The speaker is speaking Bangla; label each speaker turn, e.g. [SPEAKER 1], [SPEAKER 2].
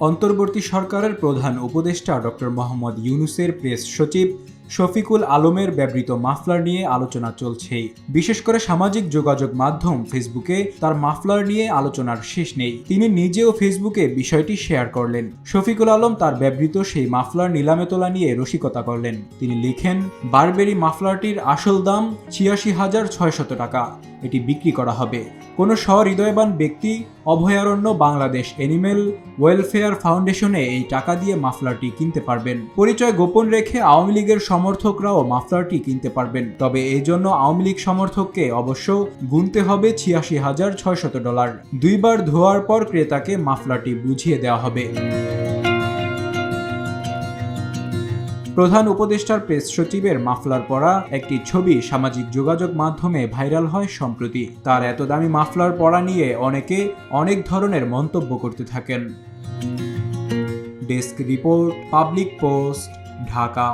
[SPEAKER 1] অন্তর্বর্তী সরকারের প্রধান উপদেষ্টা ডক্টর মোহাম্মদ ইউনুসের প্রেস সচিব শফিকুল আলমের ব্যবহৃত মাফলার নিয়ে আলোচনা চলছে। বিশেষ করে সামাজিক যোগাযোগ মাধ্যম ফেসবুকে তার মাফলার নিয়ে আলোচনার শেষ নেই। তিনি নিজেও ফেসবুকে বিষয়টি শেয়ার করলেন। শফিকুল আলম তার ব্যবহৃত সেই মাফলার নিলামে তোলা নিয়ে রসিকতা করলেন। তিনি লিখেন, বারবেরি মাফলারটির আসল দাম ছিয়াশি হাজার ছয়শত টাকা। এটি বিক্রি করা হবে। কোনো সহৃদয়বান ব্যক্তি, অভয়ারণ্য বাংলাদেশ এনিমেল ওয়েলফেয়ার ফাউন্ডেশনে এই টাকা দিয়ে মাফলারটি কিনতে পারবেন। পরিচয় গোপন রেখে আওয়ামী লীগের সমর্থকরাও মাফলারটি কিনতে পারবেন। তবে এই জন্য আওয়ামী লীগ সমর্থককে অবশ্য গুনতে হবে ছিয়াশি হাজার ছয়শত ডলার। দুইবার ধোয়ার পর ক্রেতাকে মাফলারটি বুঝিয়ে দেওয়া হবে। প্রধান উপদেষ্টার প্রেস সচিবের মাফলার পরা একটি ছবি সামাজিক যোগাযোগ মাধ্যমে ভাইরাল হয় সম্প্রতি। তার এত দামি মাফলার পরা নিয়ে অনেকে অনেক ধরনের মন্তব্য করতে থাকেন। Desk report, public post, Dhaka.